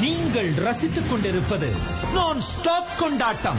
நீங்கள் ரசித்துக் கொண்டிருப்பது நான் ஸ்டாப் கொண்டாட்டம்.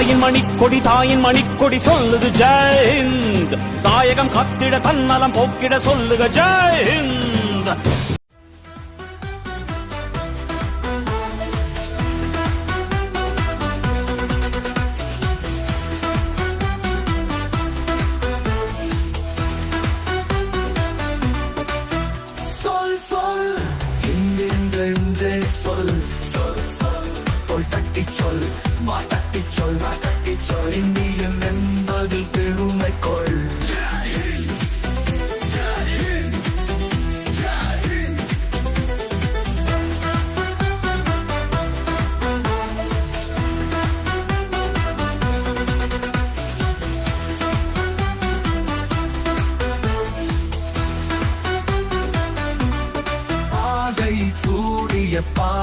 தாயின் மணிக்கொடி தாயின் மணிக்கொடி சொல்லுது ஜெயந்த் தாயகம் கத்திட தன்னலம் போக்கிட சொல்லுக ஜெயஹிந்த் தட்டி சொல் மா தட்டி சொல் மா தட்டி சொல் இந்தியம் என்பதில் பெருமை கொள். ஆகை சூடிய பாரதம்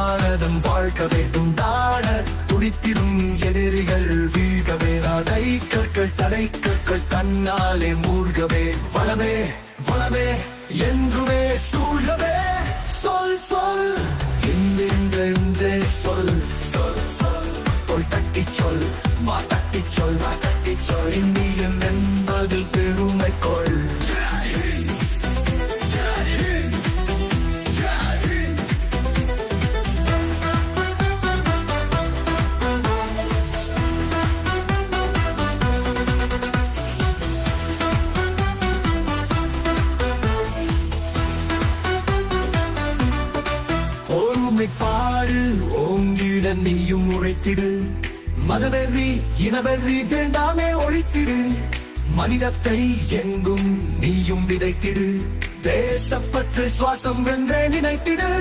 வாழ்க்கவே துடித்திடும் எதிரிகள் வீழ்கவே. அதை கற்கள் தடை கற்கள் தன்னாலே மூழ்கவே. வளமே வளமே என்றுமே சூழவே சொல் சொல். என்றே சொல் சொல் சொல். தோள் தட்டி சொல் மா தட்டி சொல் மா தட்டி சொல். இந்தியன் என்பதில் பெருமை கொள். ஓங்கிட நீயும் உழைத்திடு மதவெறி இனவெறி வேண்டாமே ஒழித்திடு. மனிதத்தை எங்கும் நீயும் விதைத்திடு. தேசப்பற்று சுவாசம் வென்றே நினைத்திடு.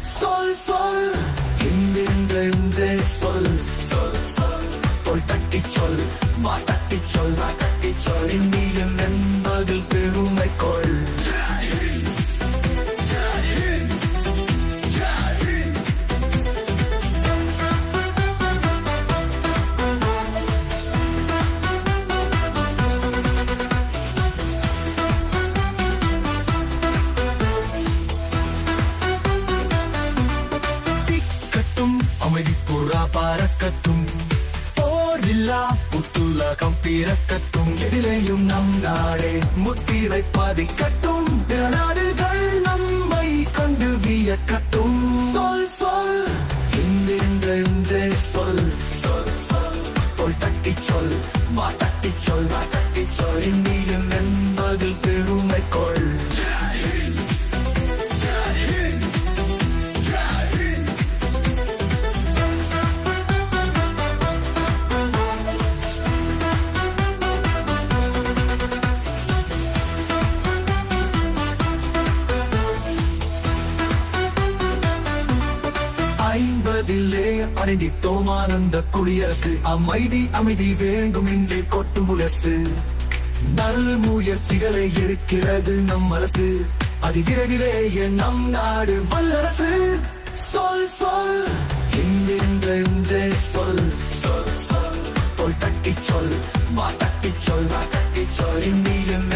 சொல் சொல். இன்றென்றென்றே சொல் சொல் சொல். தட்டி சொல் மாட்ட அமைதி புறா போரில்லா புத்துலகம் பிறக்கத்தும் எதிலேயும் நம் நாடே முத்திரை பதிக்கட்டும் நாடுகள் நம்மை கண்டு வியக்கட்டும். சொல் சொல். இன்றென்றென்றே சொல் சொல் சொல். தட்டி சொல் மா தட்டி சொல் மா தட்டி சொல். இந்தியன் அணிந்திட்டோம் ஆனந்த குடியரசு. அமைதி அமைதி வேண்டும் என்றே கொட்டும் முரசு. நல் முயற்சிகளை எடுக்கிறது நம் அரசு. அதிவிரைவிலேயே நம் நாடு வல்லரசு. சொல் சொல். இன்றென்றென்றே சொல் சொல் சொல். தட்டி சொல் மா தட்டி சொல் மா தட்டி சொல். இந்தியன்